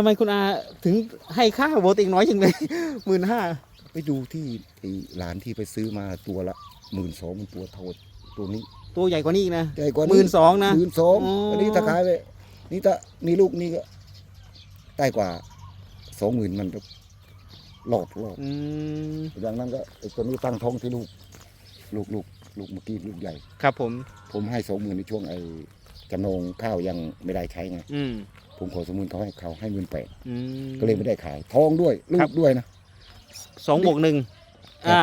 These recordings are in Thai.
ทำไมคุณอาถึงให้ค่าวัวตัวเองน้อยจังเลยหมื่นห้าไปดูที่ไอ้ร้านที่ไปซื้อมาตัวละหมื่นสองตัวเท่าตัวนี้ ตัวใหญ่กว่านี้อีกนะใหญ่กว่าหมื่นสองนะหมื่นสองอ๋ออัอันนี้ถ้าขายไปนี่ถ้ามีลูกนี่ก็ได้กว่าสองหมื่นมันก็หลอดหลอดอืมอย่างนั้นก็ไอ้ตัวนี้ตั้งท้องที่ลูก ลูกลูกลูกเมื่อกี้ลูกใหญ่ ครับผม ผมให้สองหมื่นในช่วงไอ้จำนองข้าวยังไม่ได้ใช้ไงอืม ผมขอสองหมื่นเขาให้เขาให้หมื่นแปดอืมก็เลยไม่ได้ขายท้องด้วยลูครักบด้วยนะ สองบวกหนึ่งครับ อ่า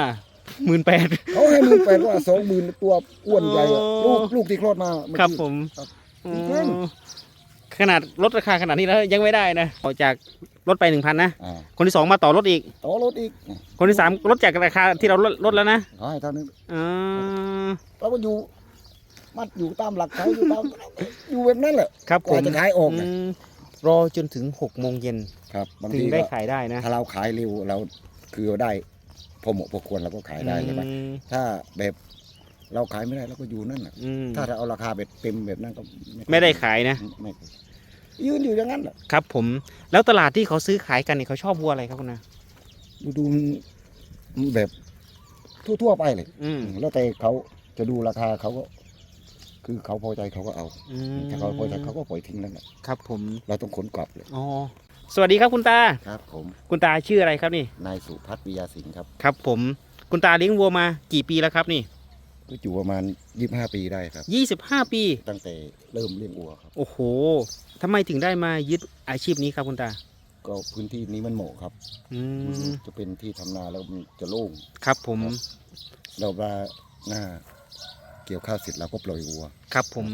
หมื่นแปด เขาให้หมื่นแปดว่าสองหมื่นตัวอ้วนใหญ่อะอ๋ลูอกลูกที่คลอดมาเอครับกี้ ผมครับอ๋จริงอขนาดลดราคาขนาดนี้แล้วยังไม่ได้นะออกจากลดไปหนึ่งพันนะ อ่าคนที่สองมาต่อลดอีก ต่อรถอีกคนที่สามลดจากราคาที่เราลดลดแล้วนะเขาให้เท่านี้อ่าเราก็อยู่ มัดอยู่ตามหลักเขาอยู่ตามอยู่แบบนั้นแหละครับกผมว่าจะขายออกอืนะมรอจนถึงหกโมงเย็นครับบางถึงทีได้ก็ขายได้นะถ้าเราขายเร็วเราคือได้พอเหมาะพอควรเราก็ขายได้ใช่ไหมอืมถ้าแบบเราขายไม่ได้เราก็อยู่นั่นแหละอืมถ้าเราเอาราคาแบบเต็มแบบนั้นก็ไม่ได้ขายนะไม่ยืนอยู่อย่างนั้นแหละ ครับผมแล้วตลาดที่เขาซื้อขายกันเนี่ยเขาชอบวัวอะไรครับคุณนะดูดูแบบทั่วๆไปเลยอืมแล้วแต่เขาจะดูราคาเขาก็ คือเขาพอใจเขาก็เอาอืมถ้าเขาพอใจเขาก็ปล่อยทิ้งนั่นแหละครับผมเราต้องขนกลับเลยอ๋อสวัสดีครับคุณตา ครับ ผมคุณตาชื่ออะไรครับนี่ นายสุพัฒน์วิยาสิงห์ครับครับผม คุณตาเลี้ยงวัวมากี่ปีแล้วครับนี่ก็อยู่ประมาณยี่ห้าปีได้ครับยี่สิบห้าปี ตั้งแต่เริ่มเลี้ยงวัวครับ โอ้โหทำไมถึงได้มายึดอาชีพนี้ครับคุณตา ก็พื้นที่นี้มันเหมาะครับ อืมจะเป็นที่ทำนาแล้วมันจะโล่ง ครับผมครับเราเวลาหน้า เกี่ยวข้าวเสร็จเราก็ปล่อยวัว ครับผม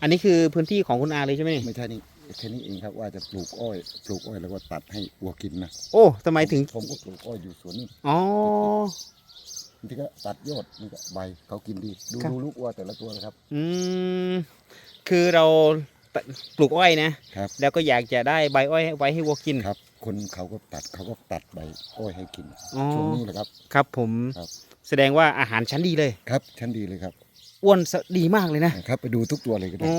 อันนี้คือพื้นที่ของคุณอาเลยใช่ไหมไม่ใช่นี่แค่นี้เองครับว่าจะปลูกอ้อย ปลูกอ้อยแล้วก็ตัดให้วัวกินนะโอ้ทำไมถึงผมก็ปลูกอ้อยอยู่สวนนี่อ๋อ บางทีก็ตัดยอดนี่ก็ใบเขากินดีดูครับ ดูลูกวัวแต่ละตัวนะครับ อืมคือเราปลูกอ้อยนะครับ แล้วก็อยากจะได้ใบอ้อยไว้ให้วัวกิน ครับ คนเขาก็ตัดเขาก็ตัดใบอ้อยให้กิน อ๋อ ช่วงนี้แหละครับ ครับผม ครับ แสดงว่าอาหารชั้นดีเลย ครับชั้นดีเลยครับอ้วนสะดีมากเลยนะครับ ไปดูทุกตัวเลยก็ได้อ๋อ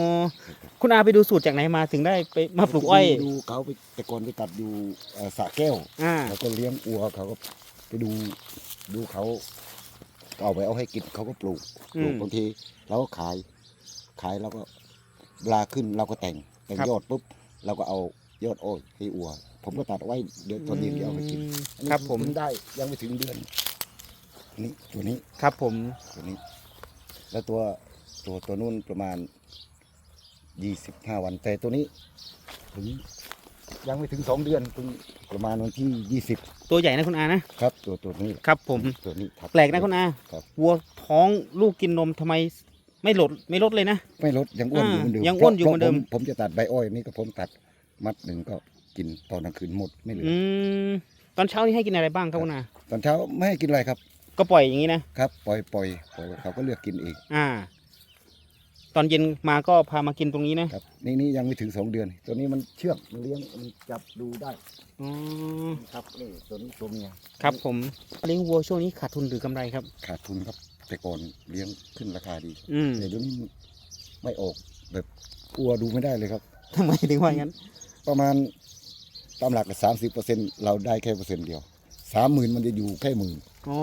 คุณอาไปดูสูตรจากไหนมาถึงได้ไปมาปลูกอ้อย ดูเขาไปแต่ก่อนไปตัดอยู่เอ่อสระแก้วอ่า แล้วก็เลี้ยงวัวเขาก็ไปดูดูเขาเอาไปเอาให้กินเขาก็ปลูกปลูกอืมบางทีเราก็ขาย ขายแล้วก็เวลาขึ้นเราก็แต่งแต่งครับ ยอดปุ๊บเราก็เอายอดอ้อยให้วัว ผมก็ตัดไว้เดี๋ยวตอนเย็นเดี๋ยวเอาไปกินอืมอันนี้ครับผม เพิ่งได้ยังไม่ถึงเดือน นี่ตัวนี้ครับผมตัวนี้ แล้วตัวตัวตัวนู้นประมาณยี่สิบห้าวันแต่ตัวนี้ถึงยังไม่ถึงสองเดือนเพิ่งประมาณวันที่ยี่สิบตัวใหญ่นะคุณอานะครับ ตัวตัวนี้ครับผมตัวนี้ทับ แปลกนะคุณอาครับ วัวท้องลูกกินนมทำไมไม่ลดไม่ลดเลยนะ ไม่ลดยังอ้วนอยู่เหมือนเดิมอ่ายังอ้วนอยู่พเหมือนเดิมพผมจะตัดใบอ้อยนี่ก็ผมตัดมัดหนึ่งก็กินตอนกลางคืนหมดไม่เหลืออืมตอนเช้านี่ให้กินอะไรบ้างครับคุณอาตอนเช้าไม่ให้กินอะไรครับ ก็ปล่อยอย่างนี้นะครับปล่อยปล่อยปล่อยเขาก็เลือกกินเองอ่า ตอนเย็นมาก็พามากินตรงนี้นะครับ นี่นี่ยังไม่ถึงสองเดือน ตัวนี้มันเชื่องมันเลี้ยงมันจับดูได้อ๋อครับนี่ตัวนี้ตัวเมียครับผมเลี้ยงวัวช่วงนี้ขาดทุนหรือกำไรครับ ขาดทุนครับ แต่ก่อนเลี้ยงขึ้นราคาดีอืมแต่เดี๋ยวนี้ไม่ออกแบบกลัวดูไม่ได้เลยครับ ทำไมถึงว่าอย่างนั้น ประมาณตามหลักสามสิบเปอร์เซ็นเราได้แค่เปอร์เซ็นต์เดียวสามหมื่นมันจะอยู่แค่หมื่น อ๋อ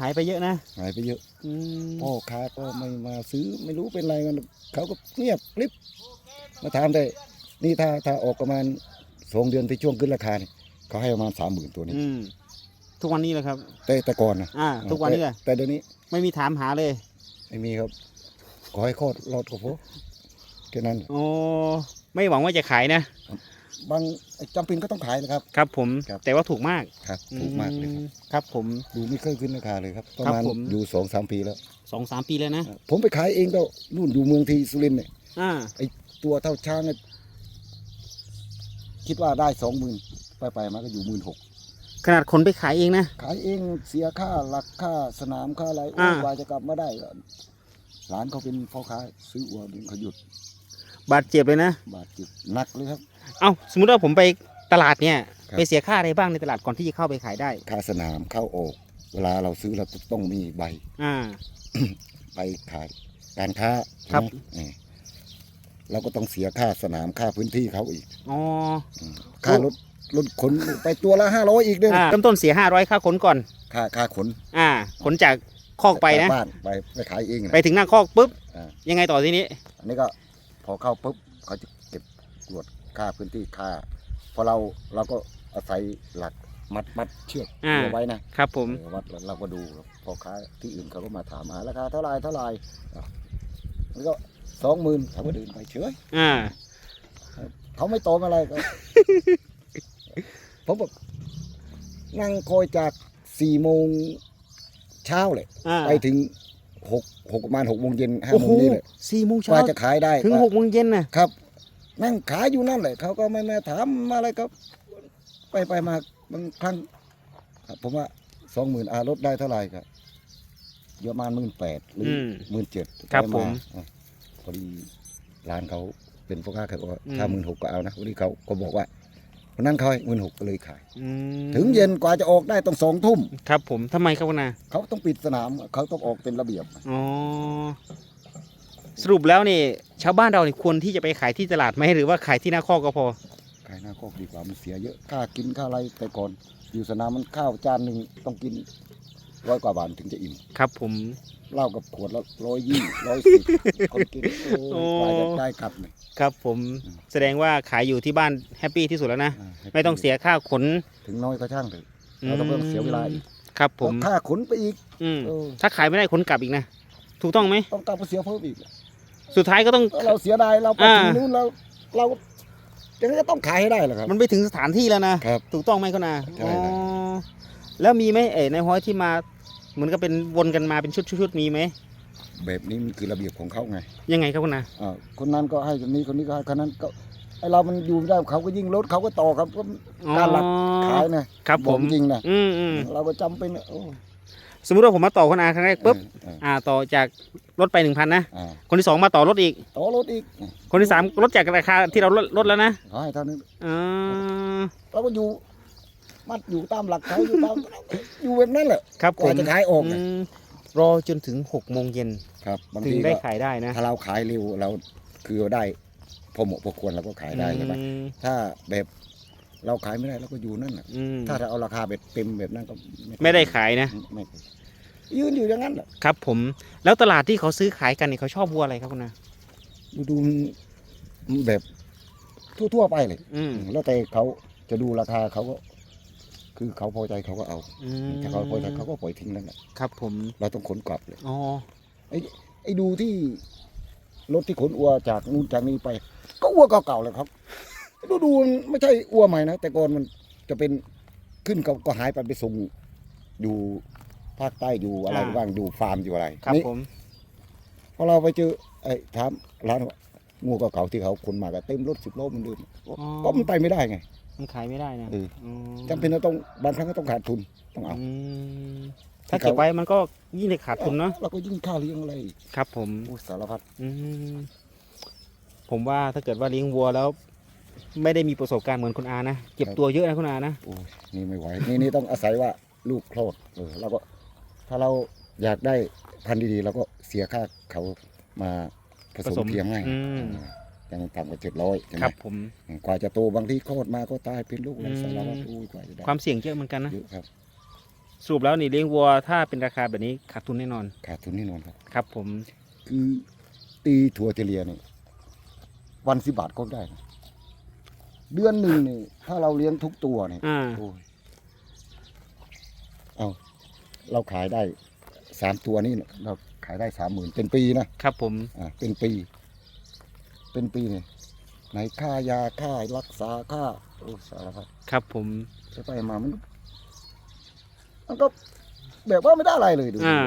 หายไปเยอะนะหายไปเยอะอืมพ่อค้าก็ไม่มาซื้อไม่รู้เป็นไรมันเขาก็เงียบกริบมาถามได้ นี่ถ้าถ้าออกประมาณสองเดือนที่ช่วงขึ้นราคาเนี่ยเขาให้ประมาณสามหมื่นตัวนี้ อืมทุกวันนี้แหละครับ แต่แต่ก่อนนะอ่า ทุกวันนี้แหละแต่แต่เดี๋ยวนี้ไม่มีถามหาเลยไม่มีครับ ขอให้คลอดรอดก็พอแค่นั้นโอ้ไม่หวังว่าจะขายนะ บางจำเป็นก็ต้องขายนะครับ ครับผมครับ แต่ว่าถูกมากครับถูกมากเลยครับ อืครับผม ดูไม่เคยขึ้นราคาเลยครับประครับมาณผม อยู่สองสามปีแล้ว สองสามปีแล้วนะผมไปขายเองก็นู่นอยู่เมืองที่สุรินทร์เนี่ยอ่าตัวเท่าช้างเนี่ยคิดว่าได้สองหมื่นไปไปๆมาก็อยู่หมื่นหกขนาดคนไปขายเองนะ ขายเองเสียค่าหลักค่าสนามค่าอะไรโอ้อ่ากว่าจะกลับมาได้ก็หลานเขาเป็นพ่อค้าซื้อวัวเลี้ยงเขาหยุด บาดเจ็บเลยนะ บาดเจ็บหนักเลยครับ เอ้าสมมติว่าผมไปตลาดเนี่ย ครับ ไปเสียค่าอะไรบ้างในตลาดก่อนที่จะเข้าไปขายได้ ค่าสนามเข้าออก เวลาเราซื้อเราต้องมีใบ อ่าใบขายการค้าครับใช่ไหมเราก็ต้องเสียค่าสนามค่าพื้นที่เขาอีกอ๋อค่ารถรถขนไปตัวละห้าร้อยอีกด้วยอ่านะเริ่มต้นเสียห้าร้อยค่าขนก่อน ค่าค่าขนอ่า ขนจากคอกไปนะ จากบ้านไปไปขายเองนะ ไปถึงหน้าคอกปุ๊บ อ่ายังไงต่อทีนี้ อันนี้ก็ พอเข้าปุ๊บเขาจะเก็บตรวจค่าพื้นที่ค่าพอเราเราก็อาศัยหลักมัดมัดเชือกอ่า เอาไว้นะครับผม เออวัดแล้วเราก็ดูพอค้าที่อื่นเขาก็มาถามหาราคาเท่าไหรเท่าไหรอะแล้วก็สองหมื่นเขาก็เดินไปเฉย อ่า เขาไม่ตอบอะไรก็ ผมแบบนั่งคอยจากสี่โมงเช้าเลยอ่า ไปถึง หกหกประมาณหกโมงเย็นห้าโอ้โมโหงนี่เลยสี่โมงกเช้าว่าจะขายได้ถึงว่าหกโมงเย็นน่ะ ครับ นั่งขายอยู่นั่นแหละเขาก็ไม่มาถามอะไรครับ ไปไปมาบางครั้งครับผมว่าสองหมื่นอาลดได้เท่าไหร่ครับเยอะประมาณหมื่นแปดหรืออืมหมื่นเจ็ดครับผม พอดีร้านเขาเป็นพ่อค้าเขาก็อืม ถ้าหมื่นหกก็เอานะวันนี้เขาก็บอกว่า วันนั้นเขาให้หมื่นหกก็เลยขาย อืมถึงเย็นกว่าจะออกได้ต้องสองทุ่มครับผมทำไมครับคุณอาเขาต้องปิดสนามเขาต้องออกเป็นระเบียบ อ๋อสรุปแล้วนี่ชาวบ้านเรานี่ควรที่จะไปขายที่ตลาดไหมหรือว่าขายที่หน้าคอกก็พอ ขายหน้าคอกดีกว่ามันเสียเยอะค่ากินค่าอะไรแต่ก่อน อยู่สนามมันข้าวจานหนึ่งต้องกิน ร้อยกว่าบาทถึงจะอิ่มครับผม เหล้ากับขวดละร้อยยี่ร้อยสิบคนกินโอ้ยกว่าจะได้กลับเนี่ย ครับผมอืม แสดงว่าขายอยู่ที่บ้านแฮปปี้ที่สุดแล้วนะอ่าให้ไม่ต้องเสียค่าขนถึงน้อยก็ช่างเถอะเราต้องเพิ่มเสียเวลาอีกครับผมเพราะค่าขนไปอีกอืมเออถ้าขายไม่ได้ขนกลับอีกนะ ถูกต้องไหม ต้องกลับไปเสียเพิ่มอีก สุดท้ายก็ต้องแล้วเราเสียดายเราไปอ่า ถึงนู้นเราเรายังไงก็ต้องขายให้ได้แหละครับ มันไปถึงสถานที่แล้วนะครับ ถูกต้องไหมคุณอาใช่อ๋อใช่แล้วมีไหมเอ๋ในห้อยที่มา เหมือนกับเป็นวนกันมาเป็นชุดๆๆมีไหมแบบนี้มันคือระเบียบของเขาไงยังไงครับคุณอาอ่าคนนั้นก็ให้คนนี้คนนี้ก็ให้คนนั้นก็ไอเรามันอยู่ไม่ได้เขาก็ยิ่งลดเขาก็ต่อครับก็การหลักขายนะครับผมอกจริงนะอืมอืมเราก็จำเป็นนะโอ้สมมติว่าผมมาต่อคุณอาครั้งแรกปุ๊บเอออ่า ต่อจากรถไปหนึ่งพันนะอ่าคนที่สองมาต่อรถอีก ต่อรถอีก คนที่สามลดจากราคาที่เราลดลดแล้วนะเขาให้เท่านั้นอ่าเราก็อยู่ มัดอยู่ตามหลักเขาอยู่ตามอยู่แบบนั้นแหละครับกผว่ามจะขายออกอืนะมรอจนถึงหกโมงเย็นครับบางถึงทีได้ก็ขายได้นะถ้าเราขายเร็วเราคือได้พอเหมาะพอควรเราก็ขายได้ใช่ไหมอืมถ้าแบบเราขายไม่ได้เราก็อยู่นั่นแหละอืมถ้าเราเอาราคาแบบเต็มแบบนั้นก็ไม่ได้ขายนะ ไม่ยืนอยู่อย่างนั้นแหละครับผมแล้วตลาดที่เขาซื้อขายกันเนี่ยเขาชอบวัวอะไรครับคุณอาดูดูแบบทั่วๆไปเลย อืมแล้วแต่เขาจะดูราคาเขาก็ คือเขาพอใจเขาก็เอาอืมถ้าเขาพอใจเขาก็ปล่อยทิ้งนั่นแหละครับผม เราต้องขนกลับเลยอ๋อไอ้ดูที่รถที่ขนอัวจากนู่นจากนี้ไป ก็อัวเก่าๆเลยครับดูดูมันไม่ใช่อัวใหม่นะแต่ก่อนมันจะเป็นขึ้นก็ก็หายไปไปส่งอยู่ภาคใต้อยู่อะไรบ้างอยู่ฟาร์มอยู่อะไรครับนี่ ผม พอเราไปเจอไอ้ถามร้านว่างูเก่าๆที่เขาขนมาก็เต็มรถสิบโลเหมันเดิมก็มันไปไม่ได้ไง มันขายไม่ได้นะเอออืมจำเป็นเราต้องบางครั้งก็ต้องขาดทุนต้องเอา อืมถ้าเก็บไว้มันก็ยิ่งได้ขาดทุนเนาะเราก็ยิ่งค่าเลี้ยงอะไรอีกครับ ผม โอ้สารพัดอืมผมว่าถ้าเกิดว่าเลี้ยงวัวแล้ว ไม่ได้มีประสบการณ์เหมือนคุณอานะเจ็บตัวเยอะนะคุณอานะโอ้ยนี่ไม่ไหวนี่นี่ต้องอาศัยว่าลูกคลอดเออเราก็ ถ้าเราอยากได้พันธุ์ดีๆเราก็เสียค่าเขามาผสมเทียมให้อืม ยังต่ำกว่าเจ็ดร้อยใช่ไหคมรับผม กว่าจะโตบางที่คลอดมาก็ตายเป็นลูกอะไรอืม สารพัดอุ้ยกว่าจะได้ความเสี่ยงเยอะเหมือนกันนะเยอะครับสรุปแล้วนี่เลี้ยงวัวถ้าเป็นราคาแบบนี้ขาดทุนแน่นอนขาดทุนแน่นอนครับ ครับผมคือตีถั่วเฉลี่ยนี่วันสิบบาทก็ได้นะเดือนหนึ่งนี่ถ้าเราเลี้ยงทุกตัวนี่อ่าโอ้ยเอาเราขายได้สามตัวนี่เราขายได้สามหมื่นเป็นปีนะครับผม อ่าเป็นปี เป็นปีเนี่ยไหนค่ายาค่ารักษาค่าโอ้สารพัดครับผมจะไปมามันมันก็แบบว่าไม่ได้อะไรเลยดูอ่า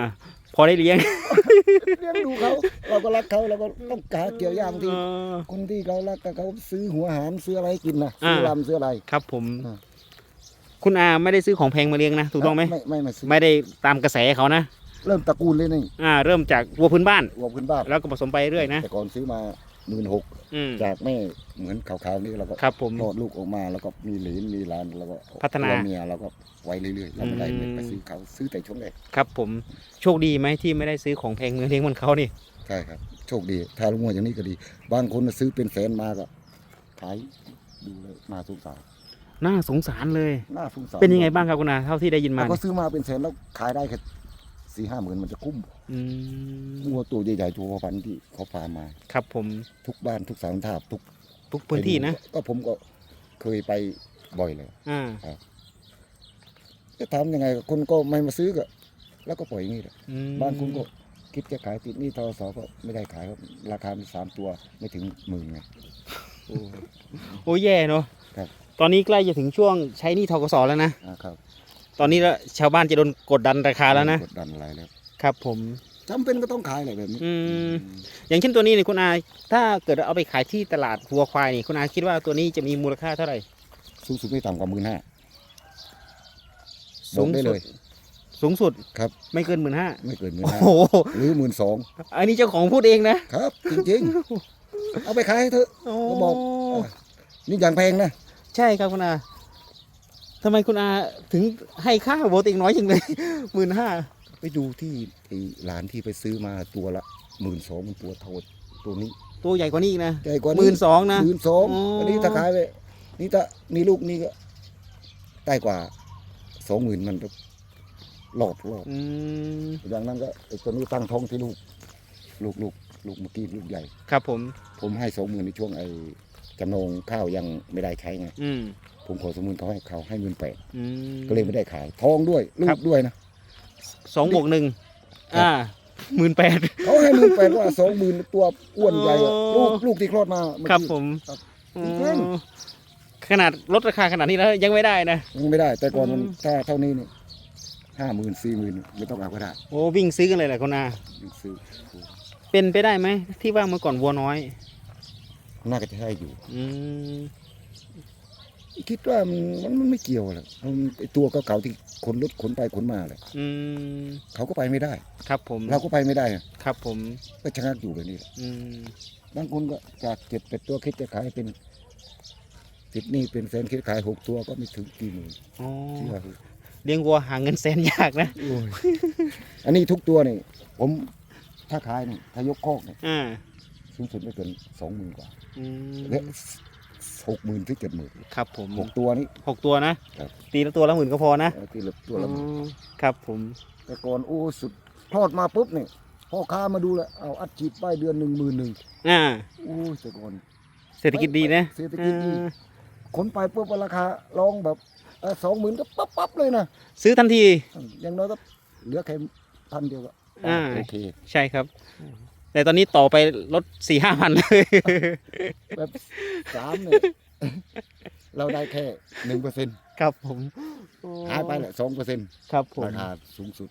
พอได้เลี้ยง เลี้ยงดูเขาเราก็รักเขาเราก็ต้องกาเกี่ยวย่างที่เออคนที่เขารักก็เขาซื้อหัวหารซื้ออะไรให้กินนะซื้ออ่าลำซื้ออะไรครับผมอ่าคุณอาไม่ได้ซื้อของแพงมาเลี้ยงนะถูกต้องไหมไม่ไม่ไม่ซื้อไม่ได้ตามกระแสเขานะเริ่มตระกูลเลยนี่อ่า เริ่มจากวัวพื้นบ้านวัวพื้นบ้านแล้วก็ผสมไปเรื่อยนะแต่ก่อนซื้อมา หมื่นหกอืม จากแม่เหมือนขาวๆนี่เราก็ครับผม คลอดลูกออกมาแล้วก็มีเหลนมีหลานแล้วก็พัฒนา ตัวเมียแล้วก็ไว้เรื่อยๆเราไม่ได้อืมไปซื้อเขาซื้อแต่ช่วงแรกครับผมโชคดีไหมที่ไม่ได้ซื้อของแพงเงินเลี้ยงเหมันเขานี่ใช่ครับโชคดีถ้าลุงวัวอย่างนี้ก็ดี บางคนน่ะซื้อเป็นแสนมาก็ขายดูเลยน่าสงสารน่าสงสารเลย น่าสงสารเป็นยังไงบ้างครับคุณอาเท่าที่ได้ยินมาถ้าเขาซื้อมาเป็นแสนแล้วขายได้แค่ สี่ห้าหมื่นมันจะคุ้มอืมวัวตัวใหญ่ๆตัวพอพันธุ์ที่เขาฟาร์มมา ครับผมทุกบ้านทุกสารทาบทุกทุกพื้นที่นะก็ผมก็เคยไปบ่อยเลย อ่าจะทำยังไงคนก็ไม่มาซื้อก็แล้วก็ปล่อยอย่างนี้แหละอืมบางคนก็คิดจะขายติดหนี่ทอสก็ไม่ได้ขายครับราคาสามตัวไม่ถึงหมื่นไง โอ้ยแย่เนาะครับ ตอนนี้ใกล้จะถึงช่วงใช้หนี้ทกสแล้วนะ อ่าครับ ตอนนี้ละชาวบ้านจะโดนกดดันราคาแล้วนะ กดดันอะไรแล้วครับผม จำเป็นก็ต้องขายอะไรแบบนี้อืม อย่างเช่นตัวนี้เนี่ยคุณอาถ้าเกิดเอาไปขายที่ตลาดวัวควายนี่คุณอาคิดว่าตัวนี้จะมีมูลค่าเท่าไหร่สูงสุดไม่ต่ำกว่าหมื่นห้าสูสูงงสุดได้เลย สูงสุดครับ ไม่เกินหมื่นห้าไม่เกินหมื่นโอ้ห้าโหหรือหมื่นสองอันนี้เจ้าของพูดเองนะครับ จริงๆ เอาไปขายให้เถอะโอ้ก็บอก นี่อย่างแพงนะ ใช่ครับคุณอา ทำไมคุณอาถึงให้ค่าโบติงน้อยจังเลยหมื่นห้าไปดูที่ไอ้หลานที่ไปซื้อมาตัวละหมื่นสองมันตัวเท่าตัวนี้ตัวใหญ่กว่านี้อีกนะใหญ่กว่าหมื่นสองนะหมื่นสองอ๋ออัอันนี้ถ้าขายไปนี่ถ้านี่ลูกนี่ก็ได้กว่าสองหมื่นมันก็หลอดหลอดอืมอย่างนั้นก็ไอ้ตัวนี้ตั้งท้องที่ลูก ลูกลูกลูกเมื่อกี้ลูกใหญ่ ครับผมผมให้สองหมื่นในช่วงไอ้จำนองข้าวยังไม่ได้ใช้ไงอืม ผมขอสองหมื่นเขาให้เขาให้หมื่นแปดอืมก็เลยไม่ได้ขาย ทองด้วยลูครักบด้วยนะ สองบวกหนึ่งครับ อ่าหมื่นแปด เขาให้หมื่นแปดว่าสองหมื่นตัวอ้วนใหญ่อะโอ้ ลูกลูกที่คลอดมาเอครับกี้ ผมครับอืจริง มขนาดลดราคาขนาดนี้แล้วยังไม่ได้นะ ยังไม่ได้ แต่ก่อนมันอืม ถ้าเท่านี้นี่ห้าหมื่นสี่หมื่นไม่ต้องเอาก็ได้โอ้วิ่งซื้อกันเลยแหละคุณอาซื้อเป็นไปได้ไหมที่ว่าเมื่อก่อนวัวน้อย น่าจะใช่อยู่ อืม คิดว่ามันมันมันไม่เกี่ยวหรอกมันไอตัวเก่าๆที่ขนรถขนไปขนมาเลยอืมเขาก็ไปไม่ได้ ครับผมเราก็ไปไม่ได้อะครับผมก็ชะงักอยู่แบบนี้แหละอืมบางคนก็จากเจ็ดเป็ดตัวคิดจะขายเป็นติดหนี่เป็นแสนคิดขายหกตัวก็ไม่ถึงกี่หมื่นอ๋อเชื่อเลี้ยงวัวหาเงินแสนยากนะอันนี้ทุกตัวนี่ผมถ้าขายนี่ถ้ายกคอกนี่อ่าสูงสุดไม่เกินสองหมื่นกว่า อืมและ หกหมื่นถึงเจ็ดหมื่นครับผมหกตัวนี้ หกตัวนะ ครับ ตีละตัวละหมื่นก็พอนะเออที่ละตัวละหมื่นอ๋อครับผมแต่ก่อนโอ้สุดทอดมาปุ๊บนี่พ่อค้ามาดูแลวเอาอัดฉีดป้ายเดือนหนึ่งหมื่นหนึ่งอ่าโอ้ยแต่ก่อน เศรษฐกิจดีนะเศรษฐกิจดีอ่าขนไปปุ๊บราคาลองแบบสองหมื่นก็ปั๊บปั๊บเลยนะซื้อทันที อย่างน้อยก็เหลือแค่พันเดียวก็อ่า โอเค ใช่ครับ แต่ตอนนี้ต่อไปลดสี่ห้าพันเลยแบบสามเนี่ยเราได้แค่หนึ่งเปอร์เซ็นต์ครับผมโอ้หายไปแหละสองเปอร์เซ็นต์ครับผมราคาสูงสุด